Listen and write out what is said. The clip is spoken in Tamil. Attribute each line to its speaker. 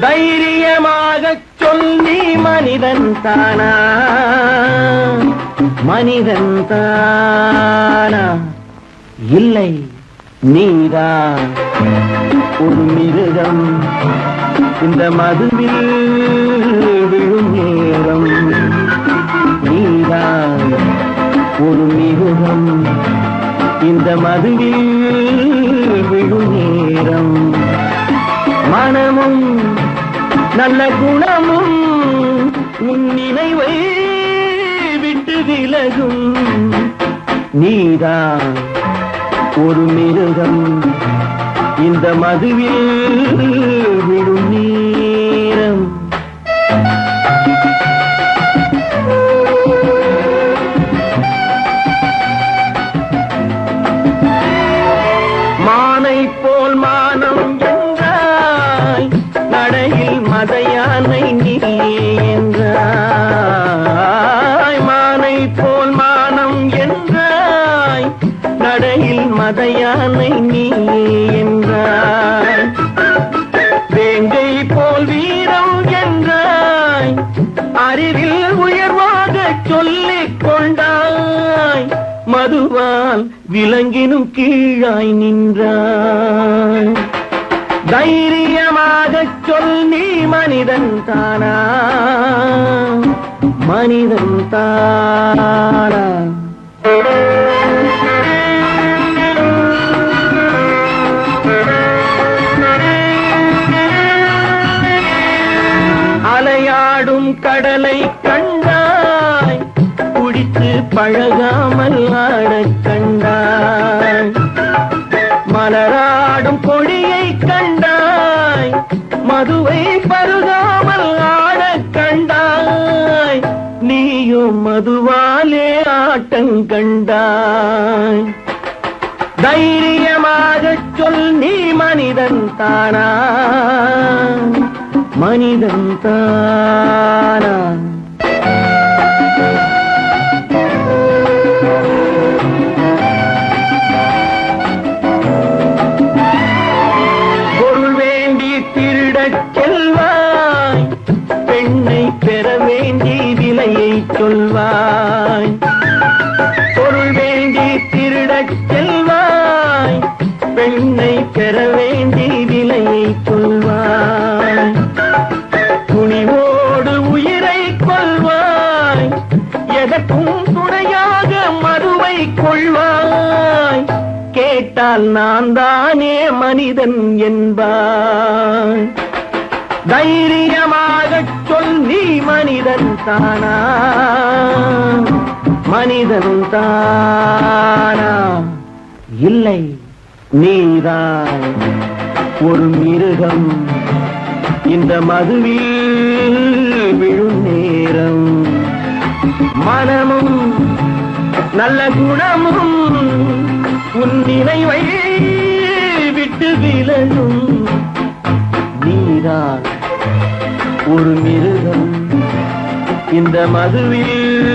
Speaker 1: தைரியமாக சொல்லி மனிதன் தானா? மனிதன் தானா? இல்லை நீதான் ஒரு மிருகம் இந்த மதுவில் விழும் நேரம். நீதான் ஒரு மிருகம் இந்த மதுவில் நல்ல குணமும் உன் நினைவை விட்டு விலகும். நீதான் ஒரு மிருகம். இந்த மதுவில் விடும் நீ. நடையில் மதையானை நீ என்றாய். வேங்கை போல் வீரம் என்றாய். அறிவில் உயர்வாக சொல்லிக் கொண்டாய். மதுவால் விலங்கினும் கீழாய் நின்றாய். தைரியமாக சொல் நீ மனிதன் தானா? மனிதன் தானா? அலையாடும் கடலை கண்டாய் குடித்து பழகாமல் ஆடக் கண்டாய். மலராடும் கொடியை கண்டாய் மதுவை பருகாமல் ஆடக் கண்டாய். நீயும் மதுவாலே ஆட்டம் கண்டாய். தைரியமாக சொல் நீ மனிதன் தானா? மனிதன் கொள்வாய் கேட்டால் நான் தானே மனிதன் என்பாய். தைரியமாக சொல் நீ மனிதன் தானா மனிதன் தானா இல்லை நீதான். ஒரு மிருகம். இந்த மதுவில் விழும் நேரம். மனமும் நல்ல குணமும் உன் நினைவை விட்டு விலகும். நீதான் ஒரு மிருகம். இந்த மதுவில்